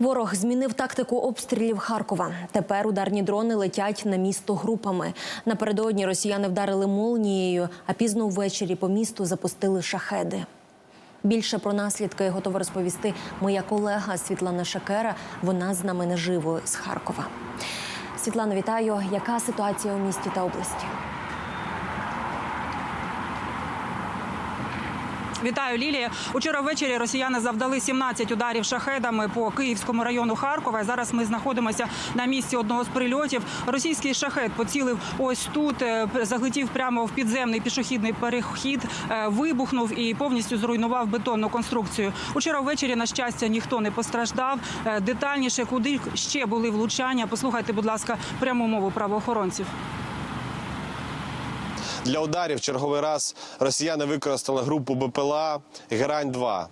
Ворог змінив тактику обстрілів Харкова. Тепер ударні дрони летять на місто групами. Напередодні росіяни вдарили молнією, а пізно ввечері по місту запустили шахеди. Більше про наслідки готова розповісти моя колега Світлана Шакера. Вона з нами наживо з Харкова. Світлана, вітаю. Яка ситуація у місті та області? Вітаю, Лілія. Учора ввечері росіяни завдали 17 ударів шахедами по Київському району Харкова. Зараз ми знаходимося на місці одного з прильотів. Російський шахет поцілив ось тут, е, заглетів прямо в підземний пішохідний перехід, е, вибухнув і повністю зруйнував бетонну конструкцію. Учора ввечері, на щастя, ніхто не постраждав. Е, Детальніше, куди ще були влучання. Послухайте, будь ласка, пряму мову правоохоронців. Для ударів черговий раз росіяни використали групу БПЛА Герань-2.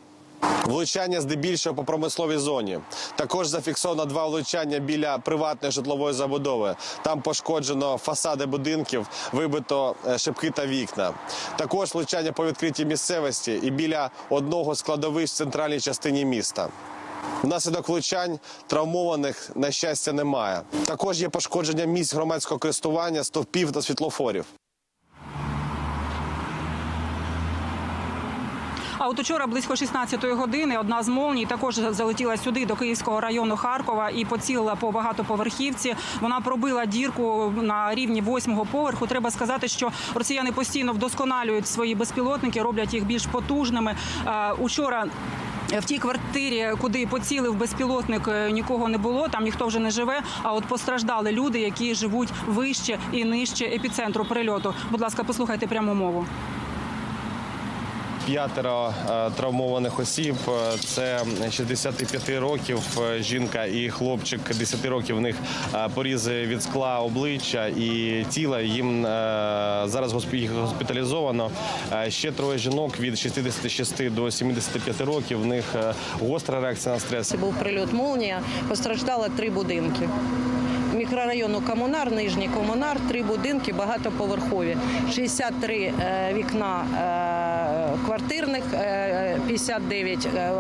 Влучання здебільшого по промисловій зоні. Також зафіксовано два влучання біля приватної житлової забудови. Там пошкоджено фасади будинків, вибито е, шибки та вікна. Також влучання по відкритій місцевості і біля одного з кладовищ в центральній частині міста. Внаслідок влучань травмованих, на щастя, немає. Також є пошкодження місць громадського користування, стовпів та світлофорів. А от учора близько 16-ї години одна з молній також залетіла сюди до Київського району Харкова і поцілила по багатоповерхівці. Вона пробила дірку на рівні восьмого поверху. Треба сказати, що росіяни постійно вдосконалюють свої безпілотники, роблять їх більш потужними. Е, Учора. В тій квартирі, куди поцілив безпілотник, е, нікого не було. Там ніхто вже не живе. А от постраждали люди, які живуть вище і нижче епіцентру прильоту. Будь ласка, послухайте пряму мову. П'ятеро е, травмованих осіб. Е, Це 65 років е, жінка і хлопчик 10 років. В них порізи від скла обличчя і тіла. Їм зараз госпіталізовано. Ще троє жінок від 66 до 75 років. В них гостра реакція на стрес. Це був прильот молнія. Постраждало три будинки. Мікрорайону Комунар, Нижній Комунар, три будинки багатоповерхові. 63 е, вікна е, квартирних, е, 59 е,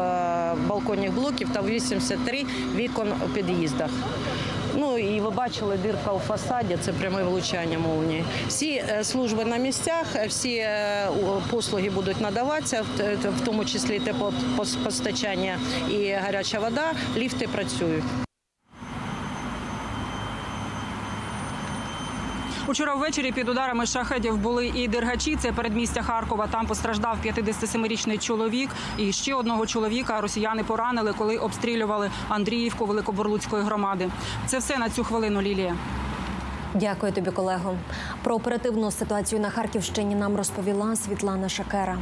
балконних блоків та 83 вікон у під'їздах. Ну і ви бачили дирка у фасаді, це пряме влучання молнії. Всі е, служби на місцях, е, всі е, послуги будуть надаватися, в тому числі теплопостачання і гаряча вода. Ліфти працюють. Учора ввечері під ударами шахедів були і дергачі. Це передмістя Харкова. Там постраждав 57-річний чоловік. І ще одного чоловіка росіяни поранили, коли обстрілювали Андріївку Великоборлуцької громади. Це все на цю хвилину, Лілія. Дякую тобі, колего. Про оперативну ситуацію на Харківщині нам розповіла Світлана Шакера.